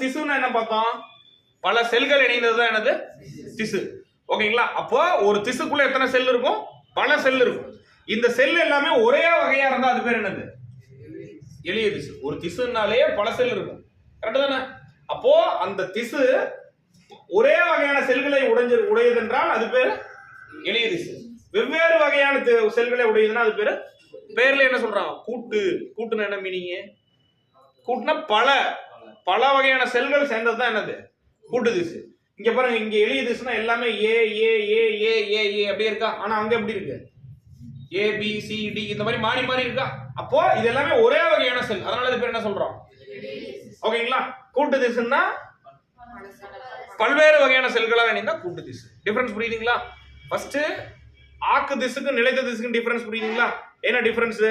திசுன்னா என்ன பார்த்தோம்? பல செல்கள் இணைந்தது தான் என்னது? திசு. ஓகேங்களா? அப்போ ஒரு திசுக்குள்ள எத்தனை செல் இருக்கும்? பல செல் இருக்கும். இந்த செல் எல்லாமே ஒரே வகையா இருந்தா அது பேர் என்னது? எளிய திசு. ஒரு திசுனாலே பல செல் இருக்கும். கரெக்டு தானே? அப்போ அந்த திசு ஒரே வகையான செல்களை உடைஞ்சு உடையதென்றால் அது பேர் எளிய திசு. வெவ்வேறு வகையான செல்களை உடையதுன்னா அது பேர்? பேர்ல என்ன சொல்றான் கூட்டு. கூட்டுன்னு என்ன மீனிங் கூட்டுனா பல. பல வகையான செல்கள் சேர்ந்தது தான் என்னது? கூட்டு திசு. இங்க பாருங்க இங்க எளிய திசுனா எல்லாமே ஏ ஏ ஏ ஏ ஏ ஏ அப்படியே இருக்கா? ஆனா அங்க எப்படி இருக்கு? ஏ பி சி டி இந்த மாதிரி மாறி மாறி இருக்கா? அப்போ இது எல்லாமே ஒரே வகையான செல். அதனால இது பேர் என்ன சொல்றோம்? ஓகேங்களா? கூட்டு திசுன்னா பல்வேறு வகையான செல்களாக இணைந்தா கூட்டு திசு. டிஃபரன்ஸ் புரியுதுங்களா? ஃபர்ஸ்ட் ஆக்கு திசுக்கும் நிலைத்த திசுக்கும் டிஃபரன்ஸ் புரியுதுங்களா? என்ன டிஃபரன்ஸ்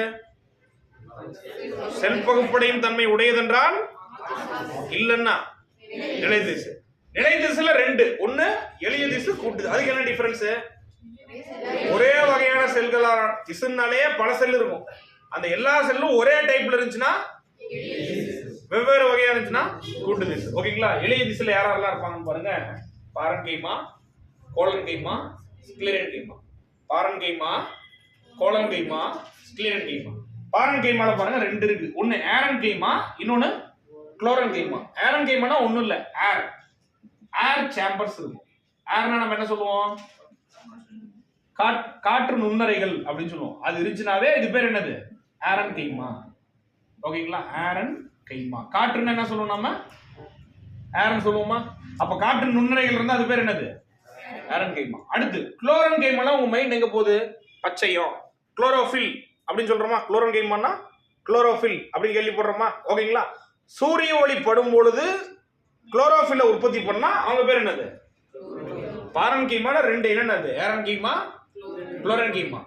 செல் பகுப்படையும் தன்மை உடையதென்றால் இல்லைன்னா நிலை திசை. நிலை திசையில ரெண்டு. ஒண்ணு எளிய திசை கூட்டு அதுக்கு என்ன டிஃபரன்ஸ் ஒரே வகையான செல்களா திசுனாலே பல செல் இருக்கும். அந்த எல்லா செல்லும் ஒரே டைப்ல இருந்துச்சுன்னா வெவ்வேறு வகையா இருந்துச்சுன்னா கூட்டு திசு. ஓகேங்களா எளிய திசையில யாரெல்லாம் இருப்பாங்கன்னு பாருங்க. Parenchyma collenchyma sclerenchyma parenchyma collenchyma sclerenchyma பாரன் கைமால பாருங்க ரெண்டு இருக்கு. ஒன்னு ஏரன் கைமா இன்னொன்னு குளோரன் கைமா ஏரன் கைமானா ஒண்ணும் இல்ல. ஏர் ஏர் சேம்பர்ஸ் இருக்கும். ஏர்னா நம்ம என்ன சொல்லுவோம்? காற்று நுண்ணறைகள் அப்படின்னு சொல்லுவோம். அது இருந்துச்சுனாவே இது பேர் என்னது? ஏரன் கைமா ஓகேங்களா ஏரன் கைமா காற்றுன்னு என்ன சொல்லுவோம் நம்ம? ஏரன் சொல்லுவோமா? அப்ப காற்று நுண்ணறைகள் இருந்தா அது பேர் என்னது? ஏரன் கைமா அடுத்து குளோரன் கைமாலாம் உங்க மைண்ட் எங்க போகுது? பச்சையம். குளோரோஃபில் அப்படின்னு சொல்றோமா? குளோரன் கைமானா குளோரோஃபில் அப்படின்னு கேள்விப்படுறோமா? ஓகேங்களா சூரிய ஒளி படும் பொழுது குளோரோஃபில்ல உற்பத்தி பண்ணா அவங்க பேர் என்னது? பாரன் கீமால ரெண்டு என்னென்னது ஏரன் கீமா குளோரன் கீமா